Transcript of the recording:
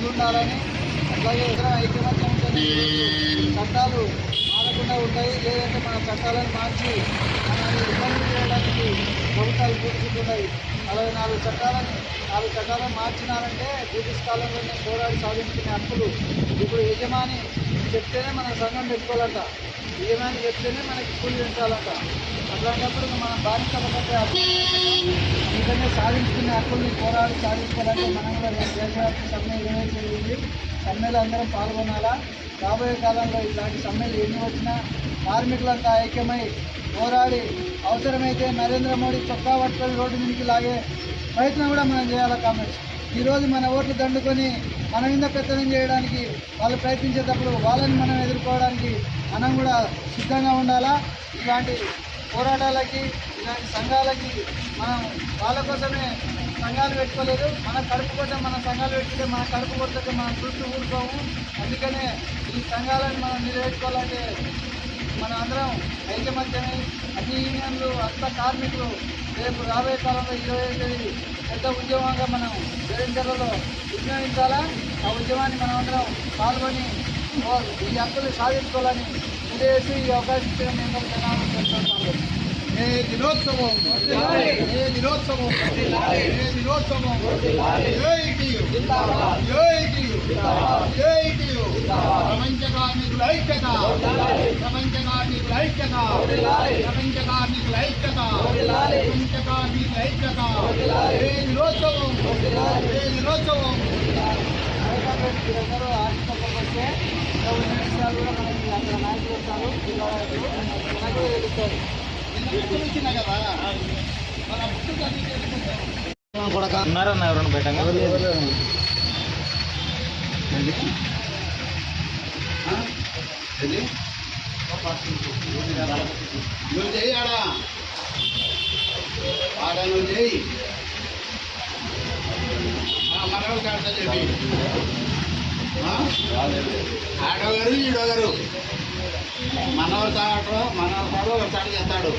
ముందుండాలని అట్లాగే ఇతర ఐక్యమత్యం చట్టాలు మారకుండా ఉంటాయి. లేదంటే మన చట్టాలను మార్చి మనల్ని ఇబ్బంది చేయడానికి ప్రభుత్వాలు కూర్చుంటున్నాయి అరవై నాలుగు చట్టాలను నాలుగు చట్టాలను మార్చినారంటే బ్రిటిష్ కాలంలోనే పోరాడి సాధించుకునే హక్కులు. ఇప్పుడు యజమాని చెప్తేనే మన సంఘం పెట్టుకోవాలంట. ఏమైనా చెప్తేనే మనకి కూలి పెంచాలంట. అట్లాంటప్పుడు మనం బాధ్యత పడ్డ అందుకనే సాధించుకునే హక్కుల్ని పోరాడి సాధించుకోవాలంటే మనం కూడా రేపు దేశవ్యాప్త సమ్మె నిర్వహించేది సమ్మెలో అందరం పాల్గొనాలా? రాబోయే కాలంలో ఇలాంటి సమ్మెలు ఎన్ని వచ్చినా కార్మికులంతా ఐక్యమై పోరాడి అవసరమైతే నరేంద్ర మోడీ చొక్కా పట్టుకొని రోడ్డు మీదకి లాగే ప్రయత్నం కూడా మనం చేయాలి కామెంట్స్ ఈరోజు మన ఓట్లు దండుకొని మన మీద పెత్తనం చేయడానికి వాళ్ళు ప్రయత్నించేటప్పుడు వాళ్ళని మనం ఎదుర్కోవడానికి మనం కూడా సిద్ధంగా ఉండాలా? ఇలాంటి పోరాటాలకి ఇలాంటి సంఘాలకి మనం వాళ్ళ కోసమే సంఘాలు పెట్టుకోలేదు. మన కడుపు కోసం మన సంఘాలు పెట్టుకుంటే మన కడుపు కొడితే మనం చూస్తూ ఊరుకోము. అందుకనే ఈ సంఘాలను మనం నిలబెట్టుకోవాలంటే మన అందరం ఐకమత్యమై అన్ని యూనియన్లు అంత కార్మికులు రేపు రాబోయే కాలంలో ఇరవై తేదీ పెద్ద ఉద్యమంగా మనం జరించడంలో విజ్ఞానించాలా ఆ ఉద్యమాన్ని మనం అందరం పాల్గొని ఈ హక్కులు సాధించుకోవాలని తెలియజేసి ఈ అవకాశం ఇచ్చిన మేము అందరం చేస్తున్నాము ఏ దినోత్సవం ఏ దినోత్సవం ఏ దినోత్సవం జై ప్రపంచ కార్మికుల ఐక్యత ప్రపంచ కార్మికుల ఐక్యత ప్రపంచ కార్మికుల ఐక్యత ప్రపంచ కార్మికుల ఐక్యత ఏ దినోత్సవం ఏ దినోత్సవం కార్యక్రమాలు మీరందరూ హాస్పిటల్కి కూడా నాయకులు వస్తారు జిల్లా నాయకులు మనకు తెలుస్తారు ఉన్నారన్న ఎవరన్నా బయట నువ్వు చేయి నువ్వు చేయి మనవాళ్ళు కాడతా చెప్పి ఆడోగారు ఈడోగారు మనవాడు తాగటం మనవాడు తాడు ఒకసారి చేస్తాడు